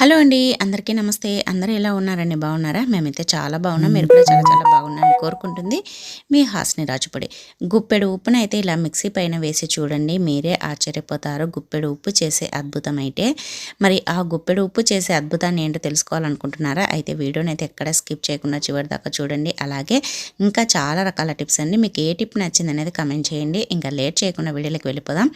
Hello అండి అందరికీ నమస్తే. అందరూ ఎలా ఉన్నారండి? బాగున్నారా? మేమైతే చాలా బాగున్నాం. మీరు కూడా చాలా చాలా బాగున్నారని కోరుకుంటుంది మీ హాస్ని రాజుపొడి. గుప్పెడు ఉప్పునైతే ఇలా మిక్సీ పైన వేసి చూడండి మీరే ఆశ్చర్యపోతారు. గుప్పెడు ఉప్పు చేసే అద్భుతం అయితే మరి ఆ గుప్పెడు ఉప్పు చేసే అద్భుతాన్ని ఏంటో తెలుసుకోవాలనుకుంటున్నారా? అయితే వీడియోని అయితే ఎక్కడ స్కిప్ చేయకుండా చివరి దాకా చూడండి. అలాగే ఇంకా చాలా రకాల టిప్స్ అండి. మీకు ఏ టిప్ నచ్చింది అనేది కమెంట్ చేయండి. ఇంకా లేట్ చేయకుండా వీడియోలోకి వెళ్ళిపోదాం.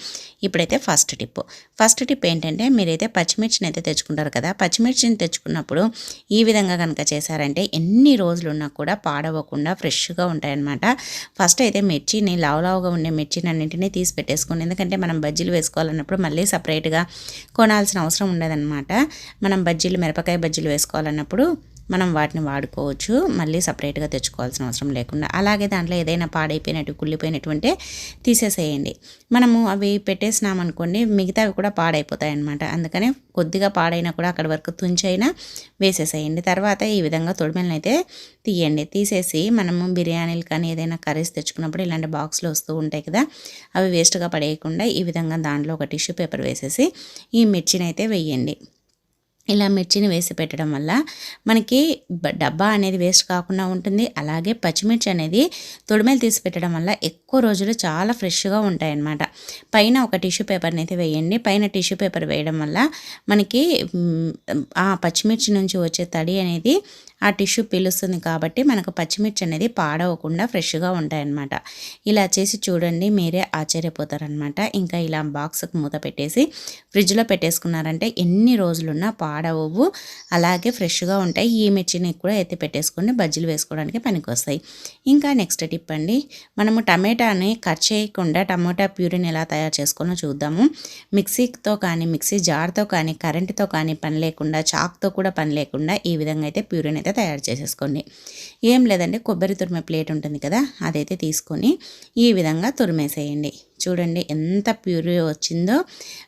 ఇప్పుడైతే ఫస్ట్ టిప్ ఫస్ట్ టిప్ ఏంటంటే మీరైతే పచ్చిమిర్చిని అయితే తెచ్చుకుంటారు కదా పచ్చిమిర్చిని తెచ్చుకున్నప్పుడు ఈ విధంగా కనుక చేశారంటే ఎన్ని రోజులున్నా కూడా పాడవకుండా ఫ్రెష్గా ఉంటాయన్నమాట. ఫస్ట్ అయితే మిర్చిని లావులావుగా ఉండే మిర్చిని అన్నింటినీ తీసి పెట్టేసుకోండి ఎందుకంటే మనం బజ్జీలు వేసుకోవాలన్నప్పుడు మళ్ళీ సపరేట్గా కొనాల్సిన అవసరం ఉండదన్నమాట. మనం బజ్జీలు మిరపకాయ బజ్జీలు వేసుకోవాలన్నప్పుడు మనం వాటిని వాడుకోవచ్చు. మళ్ళీ సపరేట్గా తెచ్చుకోవాల్సిన అవసరం లేకుండా. అలాగే దాంట్లో ఏదైనా పాడైపోయినట్టు కుళ్ళిపోయినటువంటి తీసేసేయండి. మనము అవి పెట్టేసినామనుకోండి మిగతావి కూడా పాడైపోతాయి అన్నమాట అందుకనే కొద్దిగా పాడైనా కూడా అక్కడి వరకు తుంచైనా వేసేసేయండి. తర్వాత ఈ విధంగా తొడిమెలను అయితే తీయండి. తీసేసి మనము బిర్యానీలు కానీ ఏదైనా కర్రీస్ తెచ్చుకున్నప్పుడు ఇలాంటి బాక్స్లు వస్తూ ఉంటాయి కదా అవి వేస్ట్గా పడేయకుండా ఈ విధంగా దాంట్లో ఒక టిష్యూ పేపర్ వేసేసి ఈ మిర్చిని అయితే వేయండి. ఇలా మిర్చిని వేసి పెట్టడం వల్ల మనకి డబ్బా అనేది వేస్ట్ కాకుండా ఉంటుంది. అలాగే పచ్చిమిర్చి అనేది తొడిమేలు తీసి పెట్టడం వల్ల ఎక్కువ రోజులు చాలా ఫ్రెష్గా ఉంటాయన్నమాట. పైన ఒక టిష్యూ పేపర్ని అయితే వేయండి. పైన టిష్యూ పేపర్ వేయడం వల్ల మనకి ఆ పచ్చిమిర్చి నుంచి వచ్చే తడి అనేది ఆ టిష్యూ పీలుస్తుంది కాబట్టి మనకు పచ్చిమిర్చి అనేది పాడవకుండా ఫ్రెష్గా ఉంటాయన్నమాట. ఇలా చేసి చూడండి మీరే ఆశ్చర్యపోతారనమాట ఇంకా ఇలా బాక్స్కి మూత పెట్టేసి ఫ్రిడ్జ్లో పెట్టేసుకున్నారంటే ఎన్ని రోజులున్నా పాడవవు అలాగే ఫ్రెష్గా ఉంటాయి. ఈ మిర్చిని కూడా ఎత్తి పెట్టేసుకొని బజ్జీలు వేసుకోవడానికి పనికొస్తాయి. ఇంకా నెక్స్ట్ టిప్ అండి మనము టమాటాని కట్ చేయకుండా టమాటా ప్యూరిని ఎలా తయారు చేసుకోవాలో చూద్దాము. మిక్సీతో కానీ మిక్సీ జార్తో కానీ కరెంటుతో కానీ పని లేకుండా చాక్తో కూడా పని లేకుండా ఈ విధంగా అయితే ప్యూరీని అయితే తయారు చేసేసుకోండి. ఏం లేదంటే కొబ్బరి తురిమే ప్లేట్ ఉంటుంది కదా అదైతే తీసుకొని ఈ విధంగా తురిమేసేయండి. చూడండి ఎంత ప్యూరి వచ్చిందో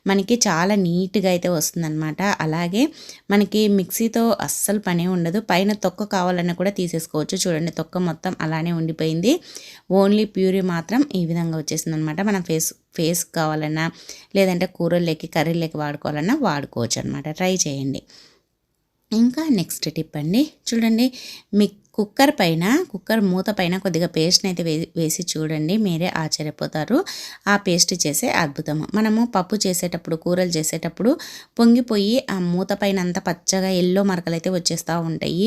మనకి చాలా నీట్గా అయితే వస్తుందన్నమాట. అలాగే మనకి మిక్సీతో అస్సలు పని ఉండదు. పైన తొక్క కావాలన్నా కూడా తీసేసుకోవచ్చు. చూడండి తొక్క మొత్తం అలానే ఉండిపోయింది. ఓన్లీ ప్యూరీ మాత్రం ఈ విధంగా వచ్చేసింది అనమాట మనం ఫేస్ ఫేస్ కావాలన్నా లేదంటే కూరల్లోకి కర్రీలోకి వాడుకోవాలన్నా వాడుకోవచ్చు అనమాట ట్రై చేయండి. ఇంకా నెక్స్ట్ టిప్ అండి. చూడండి మీ కుక్కర్ పైన కుక్కర్ మూత పైన కొద్దిగా పేస్ట్ని అయితే వేసి చూడండి మీరే ఆశ్చర్యపోతారు. ఆ పేస్ట్ చేసే అద్భుతము మనము పప్పు చేసేటప్పుడు కూరలు చేసేటప్పుడు పొంగిపోయి ఆ మూత పైన అంతా పచ్చగా ఎల్లో మరకలు అయితే వచ్చేస్తూ ఉంటాయి.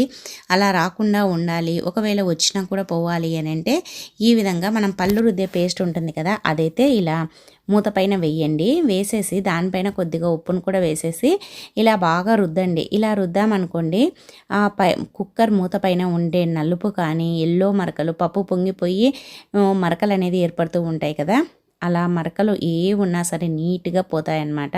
అలా రాకుండా ఉండాలి. ఒకవేళ వచ్చినా కూడా పోవాలి అని అంటే ఈ విధంగా మనం పళ్ళు రుద్దే పేస్ట్ ఉంటుంది కదా అదైతే ఇలా మూత పైన వేయండి. వేసేసి దానిపైన కొద్దిగా ఉప్పును కూడా వేసేసి ఇలా బాగా రుద్దండి. ఇలా రుద్దామనుకోండి ఆ పై కుక్కర్ మూత పైన ఉండే నలుపు కానీ ఎల్లో మరకలు పప్పు పొంగిపోయి మరకలు అనేది ఏర్పడుతూ ఉంటాయి కదా. అలా మరకలు ఏ ఉన్నా సరే నీట్గా పోతాయన్నమాట.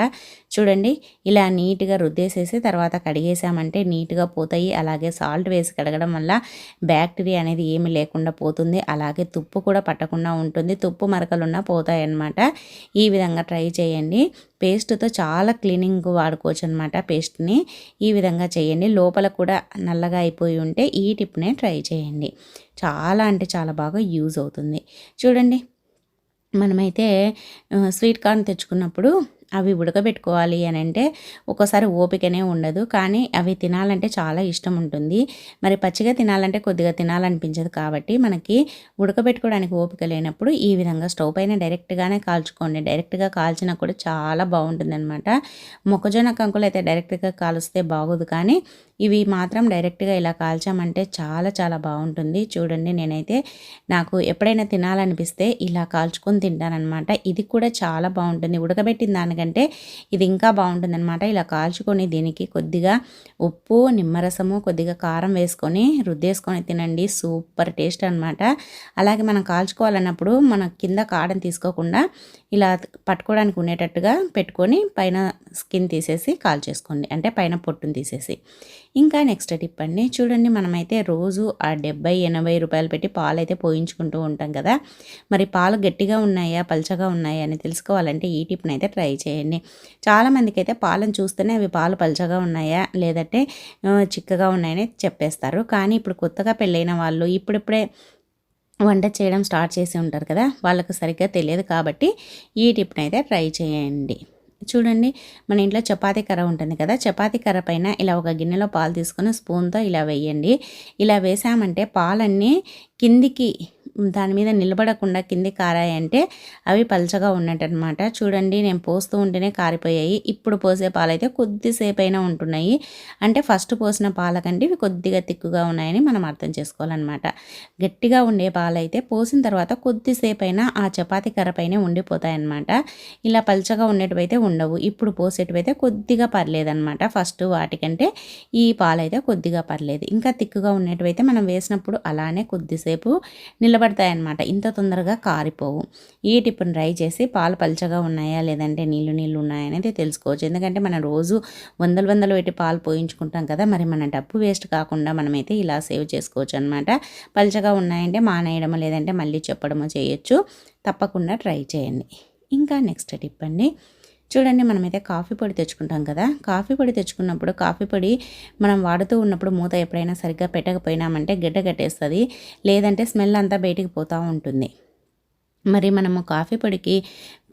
చూడండి ఇలా నీట్గా రుద్దేసేసి తర్వాత కడిగేసామంటే నీట్గా పోతాయి. అలాగే సాల్ట్ వేసి కడగడం వల్ల బ్యాక్టీరియా అనేది ఏమి లేకుండా పోతుంది. అలాగే తుప్పు కూడా పట్టకుండా ఉంటుంది. తుప్పు మరకలున్నా పోతాయన్నమాట. ఈ విధంగా ట్రై చేయండి. పేస్ట్తో చాలా క్లీనింగ్ వాడుకోవచ్చు అనమాట పేస్ట్ని. ఈ విధంగా చేయండి. లోపల కూడా నల్లగా అయిపోయి ఉంటే ఈ టిప్నే ట్రై చేయండి. చాలా అంటే చాలా బాగా యూజ్ అవుతుంది. చూడండి మనమైతే స్వీట్ కార్న్ తెచ్చుకున్నప్పుడు అవి ఉడకబెట్టుకోవాలి అని అంటే ఒక్కోసారి ఓపికనే ఉండదు. కానీ అవి తినాలంటే చాలా ఇష్టం ఉంటుంది. మరి పచ్చిగా తినాలంటే కొద్దిగా తినాలనిపించదు కాబట్టి మనకి ఉడకబెట్టుకోవడానికి ఓపిక లేనప్పుడు ఈ విధంగా స్టవ్ పైన డైరెక్ట్గానే కాల్చుకోండి. డైరెక్ట్గా కాల్చినా కూడా చాలా బాగుంటుంది అనమాట మొక్కజొన్న కంకులు అయితే డైరెక్ట్గా కాలుస్తే బాగోదు కానీ ఇవి మాత్రం డైరెక్ట్గా ఇలా కాల్చామంటే చాలా చాలా బాగుంటుంది. చూడండి నేనైతే నాకు ఎప్పుడైనా తినాలనిపిస్తే ఇలా కాల్చుకొని తింటానమాట ఇది కూడా చాలా బాగుంటుంది. ఉడకబెట్టిన దానికంటే ఇది ఇంకా బాగుంటుందన్నమాట. ఇలా కాల్చుకొని దీనికి కొద్దిగా ఉప్పు నిమ్మరసము కొద్దిగా కారం వేసుకొని రుద్దేసుకొని తినండి. సూపర్ టేస్ట్ అనమాట అలాగే మనం కాల్చుకోవాలన్నప్పుడు మన కింద కాడని తీసుకోకుండా ఇలా పట్టుకోవడానికి ఉండేటట్టుగా పెట్టుకొని పైన స్కిన్ తీసేసి కాల్చేసుకోండి. అంటే పైన పొట్టును తీసేసి. ఇంకా నెక్స్ట్ టిప్ అండి. చూడండి మనమైతే రోజు ఆ డెబ్బై ఎనభై రూపాయలు పెట్టి పాలు అయితే పోయించుకుంటూ ఉంటాం కదా. మరి పాలు గట్టిగా ఉన్నాయా పల్చగా ఉన్నాయా అని తెలుసుకోవాలంటే ఈ టిప్ని అయితే ట్రై చేయండి. చాలామందికి అయితే పాలను చూస్తేనే అవి పాలు పల్చగా ఉన్నాయా లేదంటే చిక్కగా ఉన్నాయని చెప్పేస్తారు. కానీ ఇప్పుడు కొత్తగా పెళ్ళైన వాళ్ళు ఇప్పుడిప్పుడే వంట చేయడం స్టార్ట్ చేసి ఉంటారు కదా వాళ్ళకు సరిగ్గా తెలియదు కాబట్టి ఈ టిప్ని అయితే ట్రై చేయండి. చూడండి మన ఇంట్లో చపాతీ కర్ర ఉంటుంది కదా చపాతీ కర్ర పైన ఇలా ఒక గిన్నెలో పాలు తీసుకొని స్పూన్తో ఇలా వేయండి. ఇలా వేసామంటే పాలన్నీ కిందికి దాని మీద నిలబడకుండా కింది కారాయంటే అవి పలచగా ఉన్నట్టనమాట. చూడండి నేను పోస్తూ ఉంటేనే కారిపోయాయి. ఇప్పుడు పోసే పాలైతే కొద్దిసేపు అయినా ఉంటున్నాయి. అంటే ఫస్ట్ పోసిన పాల కంటే ఇవి కొద్దిగా తిక్కుగా ఉన్నాయని మనం అర్థం చేసుకోవాలన్నమాట. గట్టిగా ఉండే పాలైతే పోసిన తర్వాత కొద్దిసేపు అయినా ఆ చపాతీ కర్రపైనే ఉండిపోతాయన్నమాట. ఇలా పలచగా ఉండేటివైతే ఉండవు. ఇప్పుడు పోసేటివైతే కొద్దిగా పర్లేదన్నమాట. ఫస్ట్ వాటికంటే ఈ పాలైతే కొద్దిగా పర్లేదు. ఇంకా తిక్కుగా ఉండేటివైతే మనం వేసినప్పుడు అలానే కొద్దిసేపు నిలబడి పడతాయన్నమాట. ఇంత తొందరగా కారిపోవు. ఈ టిప్ని ట్రై చేసి పాలు పలచగా ఉన్నాయా? లేదంటే నీళ్ళు నీళ్ళు ఉన్నాయా అనేది తెలుసుకోవచ్చు. ఎందుకంటే మనం రోజు వందలు వందలు పెట్టి పాలు పోయించుకుంటాం కదా మరి మన డబ్బు వేస్ట్ కాకుండా మనమైతే ఇలా సేవ్ చేసుకోవచ్చు అనమాట పలచగా ఉన్నాయంటే మానేయడమో లేదంటే మళ్ళీ చెప్పడమో చేయొచ్చు. తప్పకుండా ట్రై చేయండి. ఇంకా నెక్స్ట్ టిప్ అండి. చూడండి మనమైతే కాఫీ పొడి తెచ్చుకుంటాం కదా. కాఫీ పొడి తెచ్చుకున్నప్పుడు కాఫీ పొడి మనం వాడుతూ ఉన్నప్పుడు మూత ఎప్పుడైనా సరిగ్గా పెట్టకపోయినామంటే గిడ్డ కట్టేస్తుంది. లేదంటే స్మెల్ అంతా బయటికి పోతూ ఉంటుంది. మరి మనము కాఫీ పొడికి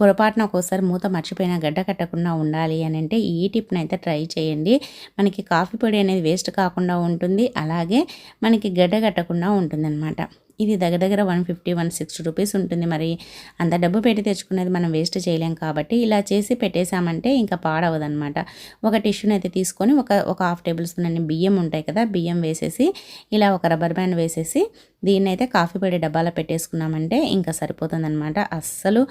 పొరపాటున ఒక్కోసారి మూత మర్చిపోయినా గడ్డ కట్టకుండా ఉండాలి అని అంటే ఈ టిప్ని అయితే ట్రై చేయండి. మనకి కాఫీ పొడి అనేది వేస్ట్ కాకుండా ఉంటుంది. అలాగే మనకి గడ్డ కట్టకుండా ఉంటుంది అనమాట ఇది దగ్గర దగ్గర one fifty one sixty rupees ఉంటుంది. మరి అంత డబ్బు పెట్టి తెచ్చుకునేది మనం వేస్ట్ చేయలేం కాబట్టి ఇలా చేసి పెట్టేశామంటే ఇంకా పాడవదనమాట ఒక టిష్యూని అయితే తీసుకొని ఒక ఒక హాఫ్ టేబుల్ స్పూన్ అన్ని బియ్యం ఉంటాయి కదా బియ్యం వేసేసి ఇలా ఒక రబ్బర్ బ్యాండ్ వేసేసి దీన్ని అయితే కాఫీ పొడి డబ్బాలో పెట్టేసుకున్నామంటే ఇంకా సరిపోతుందనమాట అస్సలు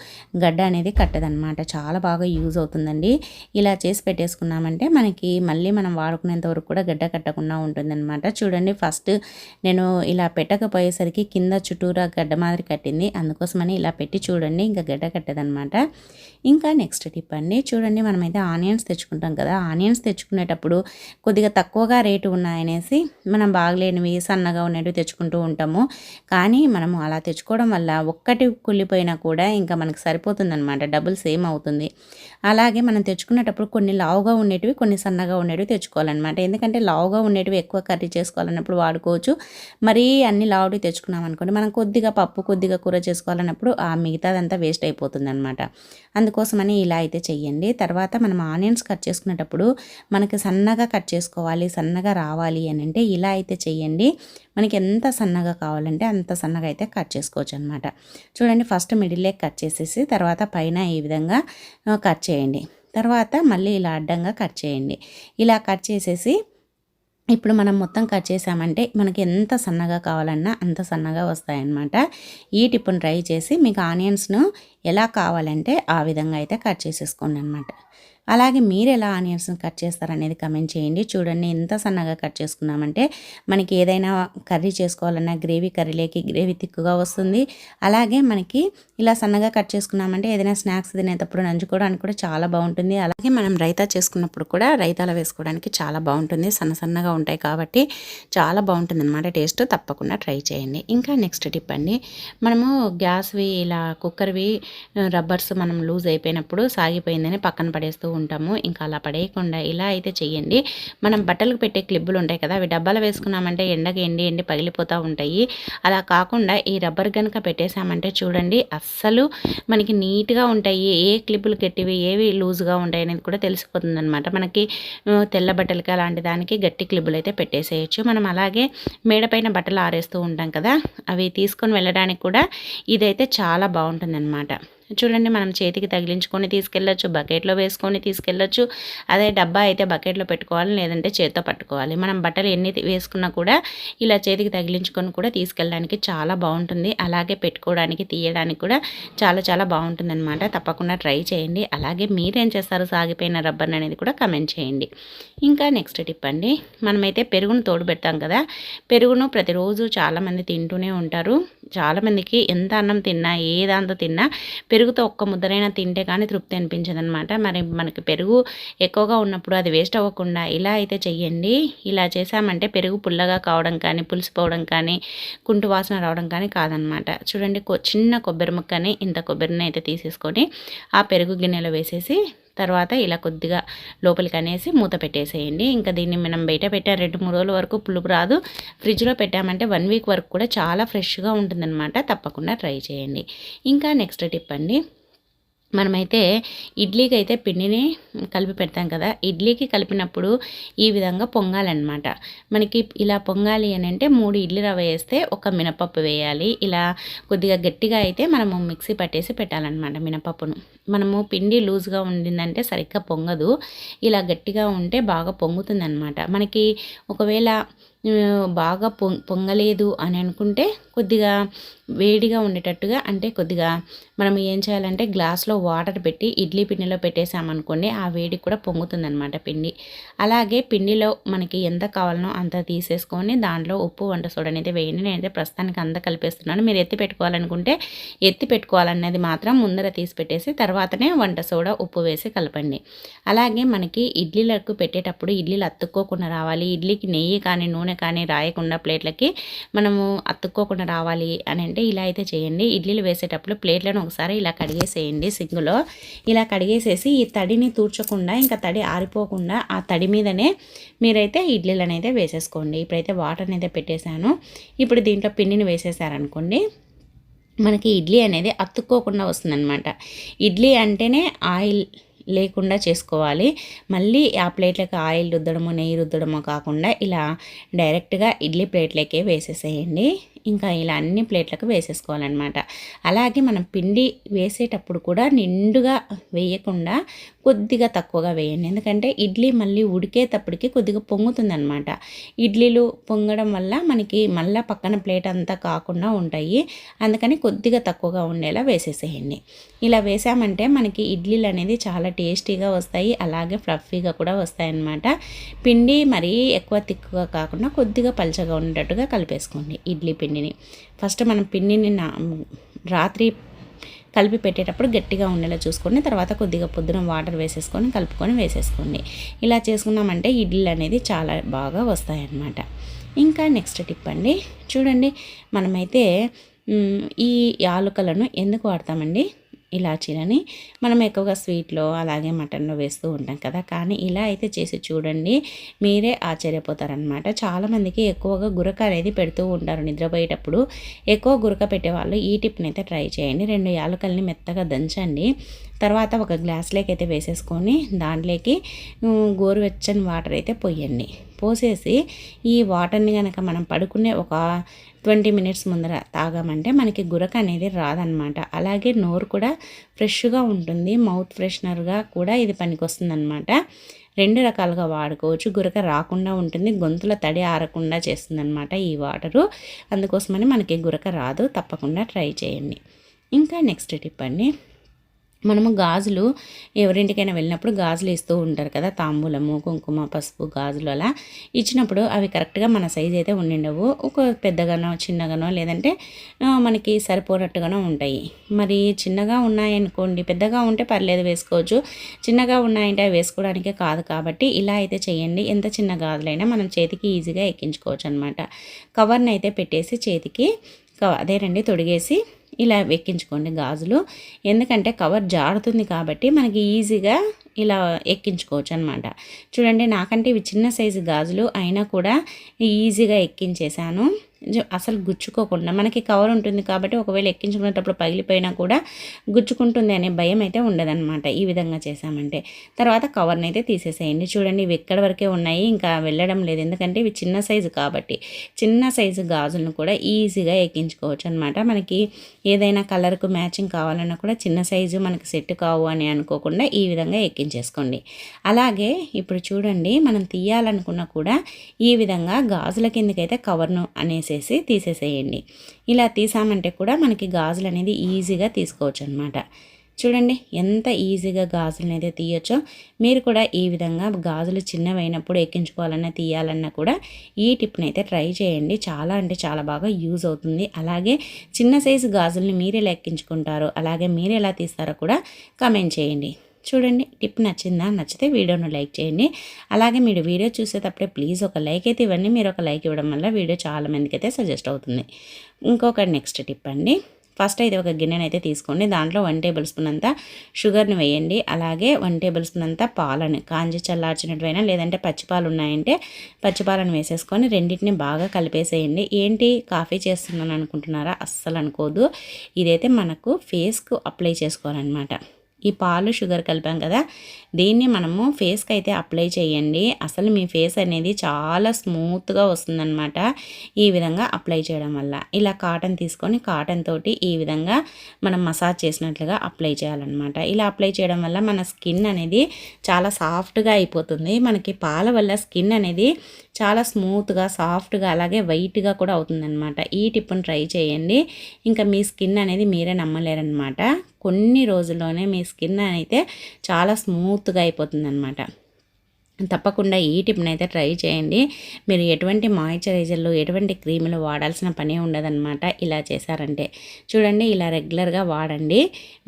గడ్డ అనేది కట్టదనమాట చాలా బాగా యూజ్ అవుతుందండి. ఇలా చేసి పెట్టేసుకున్నామంటే మనకి మళ్ళీ మనం వాడుకునేంత వరకు కూడా గడ్డ కట్టకుండా ఉంటుందన్నమాట. చూడండి ఫస్ట్ నేను ఇలా పెట్టకపోయేసరికి కింద చుట్టూరా గడ్డ మాదిరి కట్టింది. అందుకోసమని ఇలా పెట్టి చూడండి ఇంకా గడ్డ కట్టదనమాట ఇంకా నెక్స్ట్ టిప్ అండి చూడండి మనమైతే ఆనియన్స్ తెచ్చుకుంటాం కదా. ఆనియన్స్ తెచ్చుకునేటప్పుడు కొద్దిగా తక్కువగా రేటు ఉన్నాయనేసి మనం బాగలేనివి సన్నగా ఉన్నట్టు తెచ్చుకుంటూ ఉంటాము. కానీ మనము అలా తెచ్చుకోవడం వల్ల ఒక్కటి కుళ్ళిపోయినా కూడా ఇంకా మనకు సరిపోతుందనమాట డబుల్ సేమ్ అవుతుంది. అలాగే మనం తెచ్చుకునేటప్పుడు కొన్ని లావుగా ఉండేటివి కొన్ని సన్నగా ఉండేటివి తెచ్చుకోవాలన్నమాట. ఎందుకంటే లావుగా ఉండేటివి ఎక్కువ కర్రీ చేసుకోవాలన్నప్పుడు వాడుకోవచ్చు. మరీ అన్ని లావుడి తెచ్చుకున్నాం అనుకోండి మనం కొద్దిగా పప్పు కొద్దిగా కూర చేసుకోవాలన్నప్పుడు ఆ మిగతాదంతా వేస్ట్ అయిపోతుంది అనమాట అందుకోసమని ఇలా అయితే చెయ్యండి. తర్వాత మనం ఆనియన్స్ కట్ చేసుకునేటప్పుడు మనకి సన్నగా కట్ చేసుకోవాలి సన్నగా రావాలి అని అంటే ఇలా అయితే చెయ్యండి. మనకి ఎంత సన్నగా కావాలంటే అంత సన్నగా అయితే కట్ చేసుకోవచ్చు అనమాట చూడండి ఫస్ట్ మిడిల్ కట్ చేసేసి తర్వాత పైన ఈ విధంగా కట్ చేయండి. తర్వాత మళ్ళీ ఇలా అడ్డంగా కట్ చేయండి. ఇలా కట్ చేసేసి ఇప్పుడు మనం మొత్తం కట్ చేసామంటే మనకి ఎంత సన్నగా కావాలన్నా అంత సన్నగా వస్తాయన్నమాట. ఈ టిప్పును ట్రై చేసి మీకు ఆనియన్స్ను ఎలా కావాలంటే ఆ విధంగా అయితే కట్ చేసేసుకోండి అనమాట అలాగే మీరు ఎలా ఆనియన్స్ని కట్ చేస్తారనేది కమెంట్ చేయండి. చూడండి ఎంత సన్నగా కట్ చేసుకున్నామంటే మనకి ఏదైనా కర్రీ చేసుకోవాలన్నా గ్రేవీ కర్రీలోకి గ్రేవీ తిక్కుగా వస్తుంది. అలాగే మనకి ఇలా సన్నగా కట్ చేసుకున్నామంటే ఏదైనా స్నాక్స్ తినేటప్పుడు నంచుకోవడానికి కూడా చాలా బాగుంటుంది. అలాగే మనం రైతా చేసుకున్నప్పుడు కూడా రైతాలో వేసుకోవడానికి చాలా బాగుంటుంది. సన్న సన్నగా ఉంటాయి కాబట్టి చాలా బాగుంటుంది అనమాట టేస్ట్. తప్పకుండా ట్రై చేయండి. ఇంకా నెక్స్ట్ టిప్ అండి. మనము గ్యాస్వి ఇలా కుక్కర్వి రబ్బర్స్ మనం లూజ్ అయిపోయినప్పుడు సాగిపోయిందని పక్కన పడేస్తూ ఉంటాము. ఇంకా అలా పడేయకుండా ఇలా అయితే చేయండి మనం బట్టలకు పెట్టే క్లిబ్బులు ఉంటాయి కదా అవి డబ్బాలు వేసుకున్నామంటే ఎండకి ఎండి ఎండి పగిలిపోతూ ఉంటాయి. అలా కాకుండా ఈ రబ్బర్ కనుక పెట్టేశామంటే చూడండి అస్సలు మనకి నీట్గా ఉంటాయి. ఏ క్లిప్పులు కట్టివి ఏవి లూజ్గా ఉంటాయి అనేది కూడా తెలిసిపోతుంది అనమాట మనకి తెల్ల బట్టలకి అలాంటి దానికి గట్టి క్లిబ్బులు అయితే పెట్టేసేయచ్చు. మనం అలాగే మేడపైన బట్టలు ఆరేస్తూ ఉంటాం కదా అవి తీసుకొని వెళ్ళడానికి కూడా ఇదైతే చాలా బాగుంటుంది అనమాట చూడండి మనం చేతికి తగిలించుకొని తీసుకెళ్ళచ్చు బకెట్లో వేసుకొని తీసుకెళ్ళచ్చు. అదే డబ్బా అయితే బకెట్లో పెట్టుకోవాలి లేదంటే చేతితో పట్టుకోవాలి. మనం బట్టలు ఎన్ని వేసుకున్నా కూడా ఇలా చేతికి తగిలించుకొని కూడా తీసుకెళ్ళడానికి చాలా బాగుంటుంది. అలాగే పెట్టుకోవడానికి తీయడానికి కూడా చాలా చాలా బాగుంటుంది అనమాట తప్పకుండా ట్రై చేయండి. అలాగే మీరేం చేస్తారు? సాగిపోయిన రబ్బర్ అనేది కూడా కమెంట్ చేయండి. ఇంకా నెక్స్ట్ టిప్ అండి. మనమైతే పెరుగును తోడు పెడతాం కదా. పెరుగును ప్రతిరోజు చాలామంది తింటూనే ఉంటారు. చాలామందికి ఎంత అన్నం తిన్నా ఏ దాంతో తిన్నా పెరుగుతో ఒక్క ముద్దరైనా తింటే కానీ తృప్తి అనిపించదు అనమాట మరి మనకి పెరుగు ఎక్కువగా ఉన్నప్పుడు అది వేస్ట్ అవ్వకుండా ఇలా అయితే చెయ్యండి. ఇలా చేసామంటే పెరుగు పుల్లగా కావడం కానీ పులిసిపోవడం కానీ కుంటు వాసన రావడం కానీ కాదనమాట చూడండి చిన్న కొబ్బరి ముక్కని ఇంత కొబ్బరిని అయితే తీసేసుకొని ఆ పెరుగు గిన్నెలో వేసేసి తర్వాత ఇలా కొద్దిగా లోపలికి అనేసి మూత పెట్టేసేయండి. ఇంకా దీన్ని మనం బయట పెట్టాం రెండు మూడు రోజుల వరకు పులుపు రాదు. ఫ్రిడ్జ్లో పెట్టామంటే వన్ వీక్ వరకు కూడా చాలా ఫ్రెష్గా ఉంటుందన్నమాట. తప్పకుండా ట్రై చేయండి. ఇంకా నెక్స్ట్ టిప్ అండి. మనమైతే ఇడ్లీకి అయితే పిండిని కలిపి పెడతాం కదా. ఇడ్లీకి కలిపినప్పుడు ఈ విధంగా పొంగాలన్నమాట. మనకి ఇలా పొంగాలి అని అంటే మూడు ఇడ్లీ రవ్వ వేస్తే ఒక మినపప్పు వేయాలి. ఇలా కొద్దిగా గట్టిగా అయితే మనము మిక్సీ పట్టేసి పెట్టాలన్నమాట మినపప్పును. మనము పిండి లూజ్గా ఉండిందంటే సరిగ్గా పొంగదు. ఇలా గట్టిగా ఉంటే బాగా పొంగుతుందన్నమాట. మనకి ఒకవేళ బాగా పొంగలేదు అని అనుకుంటే కొద్దిగా వేడిగా ఉండేటట్టుగా అంటే కొద్దిగా మనం ఏం చేయాలంటే గ్లాస్లో వాటర్ పెట్టి ఇడ్లీ పిండిలో పెట్టేసామనుకోండి ఆ వేడి కూడా పొంగుతుందనమాట పిండి. అలాగే పిండిలో మనకి ఎంత కావాలనో అంత తీసేసుకొని దాంట్లో ఉప్పు వంట సోడా అనేది వేయండి. నేనైతే ప్రస్తుతానికి అంత కలిపేస్తున్నాను. మీరు ఎత్తి పెట్టుకోవాలనుకుంటే ఎత్తి పెట్టుకోవాలనేది మాత్రం ముందర తీసి పెట్టేసి తర్వాతనే వంట సోడా ఉప్పు వేసి కలపండి. అలాగే మనకి ఇడ్లీలకు పెట్టేటప్పుడు ఇడ్లీలు అతుక్కోకుండా రావాలి. ఇడ్లీకి నెయ్యి కానీ నూనె కానీ రాయకుండా ప్లేట్లకి మనము అతుక్కోకుండా రావాలి అని అంటే ఇలా అయితే చేయండి. ఇడ్లీలు వేసేటప్పుడు ప్లేట్లను ఒకసారి ఇలా కడిగేసేయండి సింగులో. ఇలా కడిగేసేసి ఈ తడిని తూర్చకుండా ఇంకా తడి ఆరిపోకుండా ఆ తడి మీదనే మీరైతే ఇడ్లీలు అనేది వేసేసుకోండి. ఇప్పుడైతే వాటర్ అనేది పెట్టేశాను. ఇప్పుడు దీంట్లో పిండిని వేసేసారనుకోండి. మనకి ఇడ్లీ అనేది అతుక్కోకుండా వస్తుందన్నమాట. ఇడ్లీ అంటేనే ఆయిల్ లేకుండా చేసుకోవాలి. మళ్ళీ ఆ ప్లేట్లకు ఆయిల్ రుద్దడమో నెయ్యి రుద్దడమో కాకుండా ఇలా డైరెక్ట్గా ఇడ్లీ ప్లేట్లకే వేసేసేయండి. ఇంకా ఇలా అన్ని ప్లేట్లకు వేసేసుకోవాలన్నమాట. అలాగే మనం పిండి వేసేటప్పుడు కూడా నిండుగా వేయకుండా కొద్దిగా తక్కువగా వేయండి. ఎందుకంటే ఇడ్లీ మళ్ళీ ఉడికేటప్పటికి కొద్దిగా పొంగుతుందనమాట ఇడ్లీలు పొంగడం వల్ల మనకి మళ్ళీ పక్కన ప్లేట్ అంతా కాకుండా ఉంటాయి. అందుకని కొద్దిగా తక్కువగా ఉండేలా వేసేసేయండి. ఇలా వేసామంటే మనకి ఇడ్లీలు అనేది చాలా టేస్టీగా వస్తాయి. అలాగే ఫ్లఫీగా కూడా వస్తాయన్నమాట. పిండి మరీ ఎక్కువ తిక్కుగా కాకుండా కొద్దిగా పలచగా ఉండేటట్టుగా కలిపేసుకోండి. ఇడ్లీ పిండి పిండిని. ఫస్ట్ మనం పిండిని రాత్రి కలిపి పెట్టేటప్పుడు గట్టిగా ఉండేలా చూసుకొని తర్వాత కొద్దిగా పొద్దున వాటర్ వేసేసుకొని కలుపుకొని వేసేసుకోండి. ఇలా చేసుకున్నామంటే ఇడ్లీలు అనేది చాలా బాగా వస్తాయన్నమాట. ఇంకా నెక్స్ట్ టిప్ అండి. చూడండి మనమైతే ఈ యాలుకలను ఎందుకు వాడతామండి? ఇలాచీలని మనం ఎక్కువగా స్వీట్లో అలాగే మటన్లో వేస్తూ ఉంటాం కదా. కానీ ఇలా అయితే చేసి చూడండి మీరే ఆశ్చర్యపోతారనమాట చాలామందికి ఎక్కువగా గురక అనేది పెడుతూ ఉంటారు నిద్రపోయేటప్పుడు. ఎక్కువ గురక పెట్టేవాళ్ళు ఈ టిప్ని అయితే ట్రై చేయండి. రెండు యాలకల్ని మెత్తగా దంచండి. తర్వాత ఒక గ్లాస్లోకి అయితే వేసేసుకొని దాంట్లోకి గోరువెచ్చని వాటర్ అయితే పోయండి. పోసేసి ఈ వాటర్ని కనుక మనం పడుకునే ఒక ట్వంటీ మినిట్స్ ముందర తాగామంటే మనకి గురక అనేది రాదనమాట అలాగే నోరు కూడా ఫ్రెష్గా ఉంటుంది మౌత్ ఫ్రెషనర్గా కూడా ఇది పనికొస్తుందనమాట రెండు రకాలుగా వాడుకోవచ్చు గురక రాకుండా ఉంటుంది గొంతుల తడి ఆరకుండా చేస్తుందనమాట ఈ వాటరు. అందుకోసమని మనకి గురక రాదు తప్పకుండా ట్రై చేయండి. ఇంకా నెక్స్ట్ టిప్ అండి. మనము గాజులు ఎవరింటికైనా వెళ్ళినప్పుడు గాజులు ఇస్తూ ఉంటారు కదా తాంబూలము కుంకుమ పసుపు గాజులు అలా ఇచ్చినప్పుడు అవి కరెక్ట్గా మన సైజ్ అయితే ఉండిండవు. ఒక పెద్దగానో చిన్నగానో లేదంటే మనకి సరిపోనట్టుగానో ఉంటాయి. మరి చిన్నగా ఉన్నాయనుకోండి పెద్దగా ఉంటే పర్లేదు వేసుకోవచ్చు. చిన్నగా ఉన్నాయంటే అవి వేసుకోవడానికే కాదు కాబట్టి ఇలా అయితే చేయండి. ఎంత చిన్న గాజులైనా మనం చేతికి ఈజీగా ఎక్కించుకోవచ్చు అనమాట కవర్ని అయితే పెట్టేసి చేతికి అదేనండి తొడిగేసి ఇలా ఎక్కించుకోండి గాజులు. ఎందుకంటే కవర్ జారుతుంది కాబట్టి మనకి ఈజీగా ఇలా ఎక్కించుకోవచ్చు అనమాట చూడండి నాకంటే ఇవి చిన్న సైజు గాజులు అయినా కూడా ఈజీగా ఎక్కించేశాను. అసలు గుచ్చుకోకుండా మనకి కవర్ ఉంటుంది కాబట్టి ఒకవేళ ఎక్కించుకునేటప్పుడు పగిలిపోయినా కూడా గుచ్చుకుంటుంది అనే భయం అయితే ఉండదన్నమాట ఈ విధంగా చేసామంటే తర్వాత కవర్ని అయితే తీసేసేయండి. చూడండి ఇవి ఎక్కడ వరకే ఉన్నాయి ఇంకా వెళ్ళడం లేదు. ఎందుకంటే ఇవి చిన్న సైజు కాబట్టి చిన్న సైజు గాజులను కూడా ఈజీగా ఎక్కించుకోవచ్చు అనమాట మనకి ఏదైనా కలర్కు మ్యాచింగ్ కావాలన్నా కూడా చిన్న సైజు మనకి సెట్ కావు అని అనుకోకుండా ఈ విధంగా ఎక్కించేసుకోండి. అలాగే ఇప్పుడు చూడండి మనం తీయాలనుకున్నా కూడా ఈ విధంగా గాజుల కిందకైతే కవర్ను అనేసి తీసేసి తీసేసేయండి. ఇలా తీసామంటే కూడా మనకి గాజులు అనేది ఈజీగా తీసుకోవచ్చు అనమాట చూడండి ఎంత ఈజీగా గాజులు అయితే తీయొచ్చో మీరు కూడా ఈ విధంగా గాజులు చిన్నవైనప్పుడు ఎక్కించుకోవాలన్నా తీయాలన్నా కూడా ఈ టిప్ని అయితే ట్రై చేయండి. చాలా అంటే చాలా బాగా యూజ్ అవుతుంది. అలాగే చిన్న సైజు గాజుల్ని మీరు ఎలా ఎక్కించుకుంటారో అలాగే మీరు ఎలా తీస్తారో కూడా కమెంట్ చేయండి. చూడండి టిప్ నచ్చిందా? నచ్చితే వీడియోను లైక్ చేయండి. అలాగే మీరు వీడియో చూసేటప్పుడే ప్లీజ్ ఒక లైక్ అయితే ఇవ్వండి. మీరు ఒక లైక్ ఇవ్వడం వల్ల వీడియో చాలా మందికి అయితే సజెస్ట్ అవుతుంది. ఇంకొక నెక్స్ట్ టిప్ అండి. ఫస్ట్ అయితే ఒక గిన్నెనైతే అయితే తీసుకోండి. దాంట్లో వన్ టేబుల్ స్పూన్ అంతా షుగర్ని వేయండి. అలాగే వన్ టేబుల్ స్పూన్ అంతా పాలని కాంచి చల్లార్చినట్టువైనా లేదంటే పచ్చిపాలు ఉన్నాయంటే పచ్చిపాలను వేసేసుకొని రెండింటిని బాగా కలిపేసేయండి. ఏంటి? కాఫీ చేస్తున్నాను అనుకుంటున్నారా అస్సలు అనుకోదు ఇదైతే మనకు ఫేస్కు అప్లై చేసుకోవాలన్నమాట. ఈ పాలు షుగర్ కలిపాం కదా దీన్ని మనము ఫేస్కి అయితే అప్లై చేయండి. అసలు మీ ఫేస్ అనేది చాలా స్మూత్గా వస్తుందన్నమాట. ఈ విధంగా అప్లై చేయడం వల్ల. ఇలా కాటన్ తీసుకొని కాటన్ తోటి ఈ విధంగా మనం మసాజ్ చేసినట్లుగా అప్లై చేయాలన్నమాట. ఇలా అప్లై చేయడం వల్ల మన స్కిన్ అనేది చాలా సాఫ్ట్గా అయిపోతుంది. మనకి పాల వల్ల స్కిన్ అనేది చాలా స్మూత్గా సాఫ్ట్గా అలాగే వైట్గా కూడా అవుతుందన్నమాట. ఈ టిప్ని ట్రై చేయండి. ఇంకా మీ స్కిన్ అనేది మీరే నమ్మలేరనమాట కొన్ని రోజుల్లోనే మీ స్కిన్ అయితే చాలా స్మూత్గా అయిపోతుందనమాట తప్పకుండా ఈ టిప్ని అయితే ట్రై చేయండి. మీరు ఎటువంటి మాయిశ్చరైజర్లు ఎటువంటి క్రీములు వాడాల్సిన పని ఉండదన్నమాట ఇలా చేశారంటే. చూడండి ఇలా రెగ్యులర్గా వాడండి.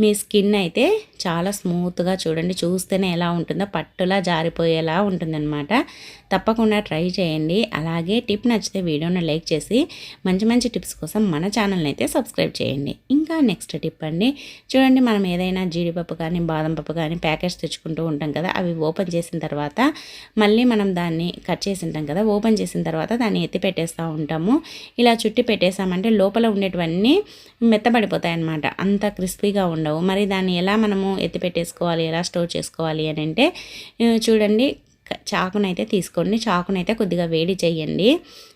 మీ స్కిన్ అయితే చాలా స్మూత్గా చూడండి. చూస్తేనే ఎలా ఉంటుందో పట్టులా జారిపోయేలా ఉంటుందన్నమాట. తప్పకుండా ట్రై చేయండి. అలాగే టిప్ నచ్చితే వీడియోని లైక్ చేసి మంచి మంచి టిప్స్ కోసం మన ఛానల్ని అయితే సబ్స్క్రైబ్ చేయండి. ఇంకా నెక్స్ట్ టిప్ అండి. చూడండి మనం ఏదైనా జీడిపప్పు కానీ బాదం పప్పు కానీ ప్యాకెట్స్ తెచ్చుకుంటూ ఉంటాం కదా అవి ఓపెన్ చేసిన తర్వాత మళ్ళీ మనం దాన్ని కట్ చేసి ఉంటాం కదా ఓపెన్ చేసిన తర్వాత దాన్ని ఎత్తి పెట్టేస్తూ ఉంటాము. ఇలా చుట్టి పెట్టేసామంటే లోపల ఉండేటివన్నీ మెత్తబడిపోతాయి అన్నమాట అంత క్రిస్పీగా ఉండవు. మరి దాన్ని ఎలా మనము ఎత్తి పెట్టేసుకోవాలి ఎలా స్టోర్ చేసుకోవాలి అని అంటే చూడండి చాకునైతే తీసుకోండి. చాకునైతే కొద్దిగా వేడి చేయండి.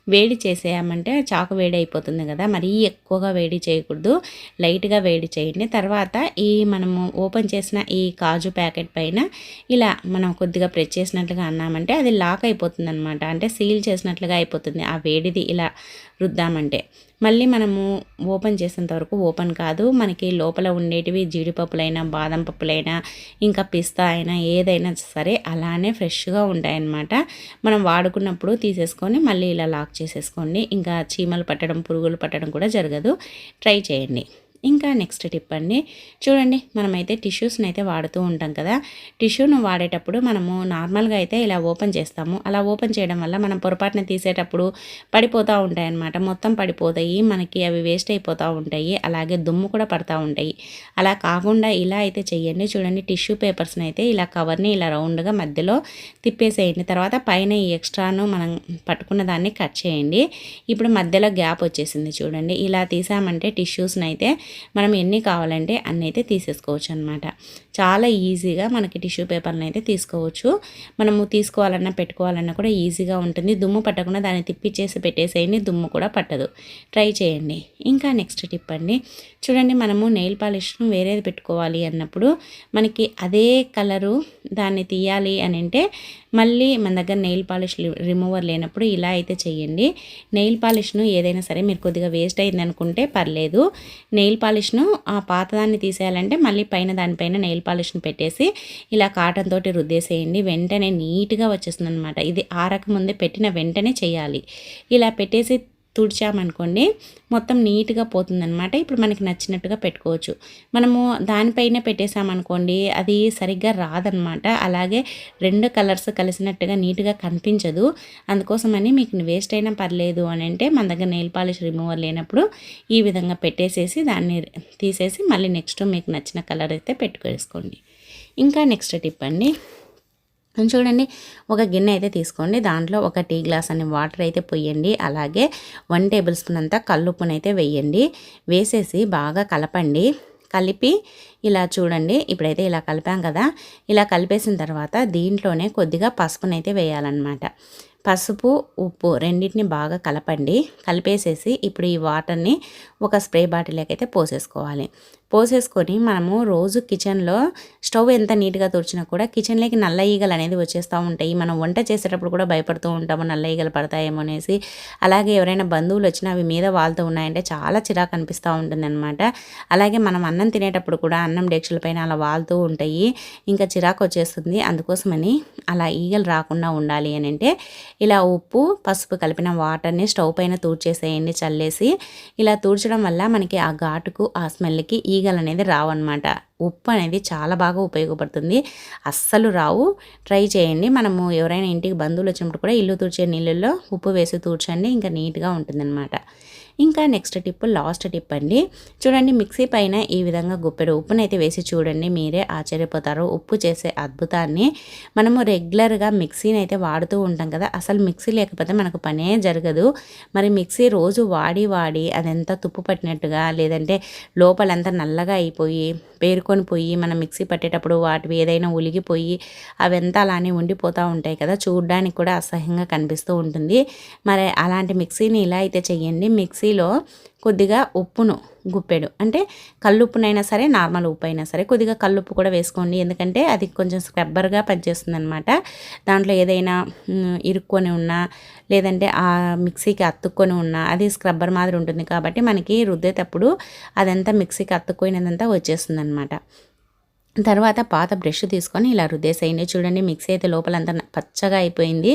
వేడి చేసేయమంటే చాకు వేడి అయిపోతుంది కదా. మరీ ఎక్కువగా వేడి చేయకూడదు. లైట్గా వేడి చేయండి. తర్వాత ఈ మనము ఓపెన్ చేసిన ఈ కాజు ప్యాకెట్ పైన ఇలా మనం కొద్దిగా ప్రెస్ చేసినట్లుగా అన్నామంటే అది లాక్ అయిపోతుంది అనమాట అంటే సీల్ చేసినట్లుగా అయిపోతుంది ఆ వేడిది ఇలా రుద్దామంటే. మళ్ళీ మనము ఓపెన్ చేసేంత వరకు ఓపెన్ కాదు. మనకి లోపల ఉండేటివి జీడిపప్పులైనా బాదం పప్పులైనా ఇంకా పిస్తా అయినా ఏదైనా సరే అలానే ఫ్రెష్గా ఉంటాయన్నమాట. మనం వాడుకున్నప్పుడు తీసేసుకొని మళ్ళీ ఇలా లాక్ చేసేసుకోండి. ఇంకా చీమలు పట్టడం పురుగులు పట్టడం కూడా జరగదు. ట్రై చేయండి. ఇంకా నెక్స్ట్ టిప్ అండి. చూడండి మనమైతే టిష్యూస్ని అయితే వాడుతూ ఉంటాం కదా. టిష్యూను వాడేటప్పుడు మనము నార్మల్గా అయితే ఇలా ఓపెన్ చేస్తాము. అలా ఓపెన్ చేయడం వల్ల మనం పొరపాటున తీసేటప్పుడు పడిపోతూ ఉంటాయి అన్నమాట మొత్తం పడిపోతాయి మనకి అవి వేస్ట్ అయిపోతూ ఉంటాయి అలాగే దుమ్ము కూడా పడతా ఉంటాయి. అలా కాకుండా ఇలా అయితే చేయండి. చూడండి టిష్యూ పేపర్స్ని అయితే ఇలా కవర్ని ఇలా రౌండ్గా మధ్యలో తిప్పేసేయండి. తర్వాత పైన ఈ ఎక్స్ట్రాను మనం పట్టుకున్న దాన్ని కట్ చేయండి. ఇప్పుడు మధ్యలో గ్యాప్ వచ్చేసింది చూడండి. ఇలా తీసామంటే టిష్యూస్ని అయితే మనం ఎన్ని కావాలంటే అన్నీ అయితే తీసేసుకోవచ్చు అనమాట చాలా ఈజీగా మనకి టిష్యూ పేపర్ని అయితే తీసుకోవచ్చు. మనము తీసుకోవాలన్నా పెట్టుకోవాలన్నా కూడా ఈజీగా ఉంటుంది. దుమ్ము పట్టకుండా దాన్ని తిప్పిచ్చేసి పెట్టేసేయండి దుమ్ము కూడా పట్టదు. ట్రై చేయండి. ఇంకా నెక్స్ట్ టిప్ అండి. చూడండి మనము నెయిల్ పాలిష్ను వేరేది పెట్టుకోవాలి అన్నప్పుడు మనకి అదే కలరు దాన్ని తీయాలి అని అంటే మళ్ళీ మన దగ్గర నెయిల్ పాలిష్ రిమూవర్ లేనప్పుడు ఇలా అయితే చేయండి. నెయిల్ పాలిష్ను ఏదైనా సరే మీరు కొద్దిగా వేస్ట్ అయింది అనుకుంటే పర్లేదు నెయిల్ పాలిష్ను ఆ పాతదాన్ని తీసేయాలంటే మళ్ళీ పైన దానిపైన నెయిల్ పాలిష్ను పెట్టేసి ఇలా కాటన్ తోటి రుద్దేసేయండి. వెంటనే నీట్గా వచ్చేస్తుంది అనమాట ఇది ఆరకముందే పెట్టిన వెంటనే చేయాలి. ఇలా పెట్టేసి తుడిచామనుకోండి మొత్తం నీట్గా పోతుందనమాట ఇప్పుడు మనకి నచ్చినట్టుగా పెట్టుకోవచ్చు. మనము దానిపైన పెట్టేసామనుకోండి అది సరిగ్గా రాదనమాట అలాగే రెండు కలర్స్ కలిసినట్టుగా నీట్గా కనిపించదు. అందుకోసమని మీకు వేస్ట్ అయినా పర్లేదు అని అంటే మన దగ్గర నెయిల్ పాలిష్ రిమూవర్ లేనప్పుడు ఈ విధంగా పెట్టేసేసి దాన్ని తీసేసి మళ్ళీ నెక్స్ట్ మీకు నచ్చిన కలర్ అయితే పెట్టుకోసుకోండి. ఇంకా నెక్స్ట్ టిప్ అండి. చూడండి ఒక గిన్నె అయితే తీసుకోండి. దాంట్లో ఒక టీ గ్లాస్ అని వాటర్ అయితే పొయ్యండి. అలాగే వన్ టేబుల్ స్పూన్ అంతా కల్లుప్పునైతే వేయండి. వేసేసి బాగా కలపండి. కలిపి ఇలా చూడండి ఇప్పుడైతే ఇలా కలిపాం కదా. ఇలా కలిపేసిన తర్వాత దీంట్లోనే కొద్దిగా పసుపునైతే వేయాలన్నమాట. పసుపు ఉప్పు రెండింటిని బాగా కలపండి. కలిపేసేసి ఇప్పుడు ఈ వాటర్ని ఒక స్ప్రే బాటిల్లోకి అయితే పోసేసుకోవాలి. పోసేసుకొని మనము రోజు కిచెన్లో స్టవ్ ఎంత నీట్గా తుడిచినా కూడా కిచెన్లోకి నల్ల ఈగలు అనేది వచ్చేస్తూ ఉంటాయి. మనం వంట చేసేటప్పుడు కూడా భయపడుతూ ఉంటాము నల్ల ఈగలు పడతాయేమో అనేసి. అలాగే ఎవరైనా బంధువులు వచ్చినా అవి మీద వాళ్తూ ఉన్నాయంటే చాలా చిరాకు అనిపిస్తూ ఉంటుందనమాట అలాగే మనం అన్నం తినేటప్పుడు కూడా అన్నం డెక్షల పైన అలా వాళ్తూ ఉంటాయి. ఇంకా చిరాకు వచ్చేస్తుంది. అందుకోసమని అలా ఈగలు రాకుండా ఉండాలి అని అంటే ఇలా ఉప్పు పసుపు కలిపిన వాటర్ని స్టవ్ పైన తూడ్చేసేయండి చల్లేసి. ఇలా తూడ్చడం వల్ల మనకి ఆ ఘాటుకు ఆ స్మెల్కి ఈ ఈగలు అనేది రావన్నమాట. ఉప్పు అనేది చాలా బాగా ఉపయోగపడుతుంది. అస్సలు రావు. ట్రై చేయండి. మనము ఎవరైనా ఇంటికి బంధువులు వచ్చినప్పుడు కూడా ఇల్లు తుడిచే నీళ్ళల్లో ఉప్పు వేసి తూడ్చండి. ఇంకా నీట్గా ఉంటుందన్నమాట. ఇంకా నెక్స్ట్ టిప్ లాస్ట్ టిప్ అండి. చూడండి మిక్సీ పైన ఈ విధంగా గుప్పెడు ఉప్పునైతే వేసి చూడండి మీరే ఆశ్చర్యపోతారు. ఉప్పు చేసే అద్భుతాన్ని. మనము రెగ్యులర్గా మిక్సీని అయితే వాడుతూ ఉంటాం కదా అసలు మిక్సీ లేకపోతే మనకు పనే జరగదు. మరి మిక్సీ రోజు వాడి వాడి అదంతా తుప్పు పట్టినట్టుగా లేదంటే లోపలంతా నల్లగా అయిపోయి పేరుకొని పోయి మనం మిక్సీ పట్టేటప్పుడు వాటివి ఏదైనా ఉలిగిపోయి అవంతా అలానే ఉండిపోతూ ఉంటాయి కదా చూడడానికి కూడా అసహ్యంగా కనిపిస్తూ ఉంటుంది. మరి అలాంటి మిక్సీని ఇలా అయితే చెయ్యండి. కర్రీలో కొద్దిగా ఉప్పును గుప్పెడు. అంటే కల్లుప్పునైనా సరే నార్మల్ ఉప్పు అయినా సరే కొద్దిగా కల్లుప్పు కూడా వేసుకోండి. ఎందుకంటే అది కొంచెం స్క్రబ్బర్గా పనిచేస్తుంది అనమాట దాంట్లో ఏదైనా ఇరుక్కొని ఉన్నా లేదంటే ఆ మిక్సీకి అతుక్కొని ఉన్నా అది స్క్రబ్బర్ మాదిరి ఉంటుంది కాబట్టి మనకి రుద్దేటప్పుడు అదంతా మిక్సీకి అతుక్కోయినదంతా వచ్చేస్తుంది అనమాట తర్వాత పాత బ్రష్ తీసుకొని ఇలా రుద్దేసేయండి. చూడండి మిక్సీ అయితే లోపలంతా పచ్చగా అయిపోయింది.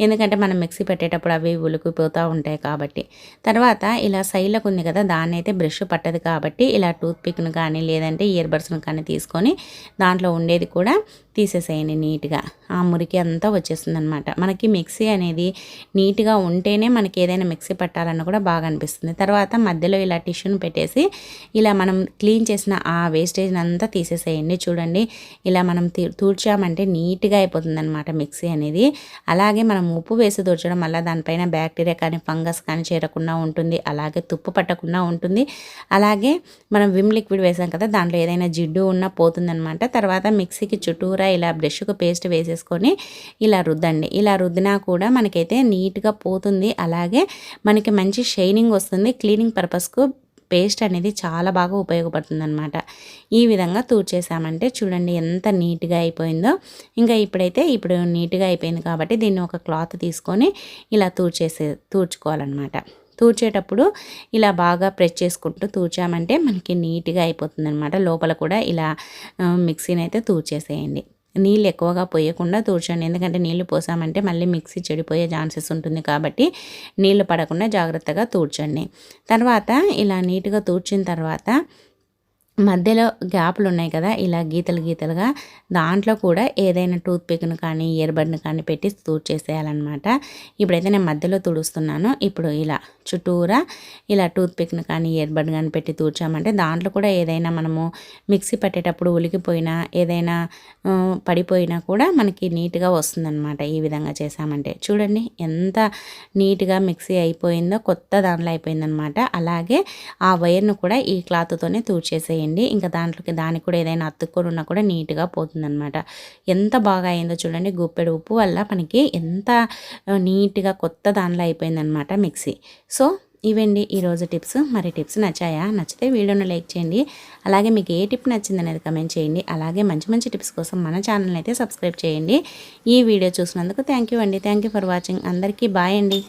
ఎందుకంటే మనం మిక్సీ పెట్టేటప్పుడు అవి ఉలికిపోతూ ఉంటాయి కాబట్టి. తర్వాత ఇలా సైడ్లకు ఉంది కదా దాన్ని అయితే బ్రష్ పట్టదు కాబట్టి ఇలా టూత్ పిక్ను కానీ లేదంటే ఇయర్ బడ్స్ను కానీ తీసుకొని దాంట్లో ఉండేది కూడా తీసేసేయండి నీట్గా. ఆ మురికి అంతా వచ్చేస్తుంది అనమాట మనకి మిక్సీ అనేది నీట్గా ఉంటేనే మనకి ఏదైనా మిక్సీ పట్టాలన్న కూడా బాగా అనిపిస్తుంది. తర్వాత మధ్యలో ఇలా టిష్యూని పెట్టేసి ఇలా మనం క్లీన్ చేసిన ఆ వేస్టేజ్ అంతా తీసేసేయండి. చూడండి ఇలా మనం తూడ్చామంటే నీట్గా అయిపోతుంది అనమాట మిక్సీ అనేది. అలాగే మనం ఉప్పు వేసి తూడ్చడం వల్ల దానిపైన బ్యాక్టీరియా కానీ ఫంగస్ కానీ చేరకుండా ఉంటుంది. అలాగే తుప్పు పట్టకుండా ఉంటుంది. అలాగే మనం విమ్ లిక్విడ్ వేసాం కదా దాంట్లో ఏదైనా జిడ్డు ఉన్నా పోతుందనమాట తర్వాత మిక్సీకి చుట్టూరా ఇలా బ్రష్కు పేస్ట్ వేసేసుకొని ఇలా రుద్దండి. ఇలా రుద్దినా కూడా మనకైతే నీట్గా పోతుంది. అలాగే మనకి మంచి షైనింగ్ వస్తుంది. క్లీనింగ్ పర్పస్కు పేస్ట్ అనేది చాలా బాగా ఉపయోగపడుతుంది అనమాట ఈ విధంగా తూర్చేసామంటే చూడండి ఎంత నీట్గా అయిపోయిందో. ఇంకా ఇప్పుడైతే ఇప్పుడు నీట్గా అయిపోయింది కాబట్టి దీన్ని ఒక క్లాత్ తీసుకొని ఇలా తూర్చేసే తూర్చుకోవాలన్నమాట. తూర్చేటప్పుడు ఇలా బాగా ప్రెస్ చేసుకుంటూ తూర్చామంటే మనకి నీట్గా అయిపోతుంది అనమాట లోపల కూడా ఇలా మిక్సీని అయితే తూర్చేసేయండి. నీళ్ళు ఎక్కువగా పోయకుండా తూర్చండి ఎందుకంటే నీళ్ళు పోసామంటే మళ్ళీ మిక్సీ చెడిపోయే ఛాన్సెస్ ఉంటుంది కాబట్టి నీళ్ళు పడకుండా జాగ్రత్తగా తూర్చండి తర్వాత ఇలా నీట్గా తూర్చిన తర్వాత మధ్యలో గ్యాప్లు ఉన్నాయి కదా ఇలా గీతలు గీతలుగా దాంట్లో కూడా ఏదైనా టూత్ పిక్ను కానీ ఇయర్బడ్ను కానీ పెట్టి తూడ్ చేసేయాలన్నమాట. ఇప్పుడైతే నేను మధ్యలో తుడుస్తున్నాను. ఇప్పుడు ఇలా చుట్టూరా ఇలా టూత్ పిక్ను కానీ ఇయర్బడ్ కానీ పెట్టి తూడ్చామంటే దాంట్లో కూడా ఏదైనా మనము మిక్సీ పట్టేటప్పుడు ఉలికిపోయినా ఏదైనా పడిపోయినా కూడా మనకి నీట్గా వస్తుందన్నమాట ఈ విధంగా చేసామంటే. చూడండి ఎంత నీట్గా మిక్సీ అయిపోయిందో కొత్త దాంట్లో అయిపోయిందనమాట అలాగే ఆ వైర్ను కూడా ఈ క్లాత్తోనే తూడ్చేసేయండి. చేయండి ఇంకా దాంట్లోకి దానికి కూడా ఏదైనా అతుక్కొని ఉన్నా కూడా నీట్గా పోతుందనమాట ఎంత బాగా అయిందో చూడండి. గుప్పెడు ఉప్పు వల్ల మనకి ఎంత నీట్గా కొత్త దానిలో అయిపోయిందనమాట మిక్సీ. సో ఇవండి ఈరోజు టిప్స్. మరి టిప్స్ నచ్చాయా? నచ్చితే వీడియోను లైక్ చేయండి. అలాగే మీకు ఏ టిప్ నచ్చింది అనేది కమెంట్ చేయండి. అలాగే మంచి మంచి టిప్స్ కోసం మన ఛానల్ అయితే సబ్స్క్రైబ్ చేయండి. ఈ వీడియో చూసినందుకు థ్యాంక్ అండి. Thank for watching. అందరికీ బాయ్ అండి.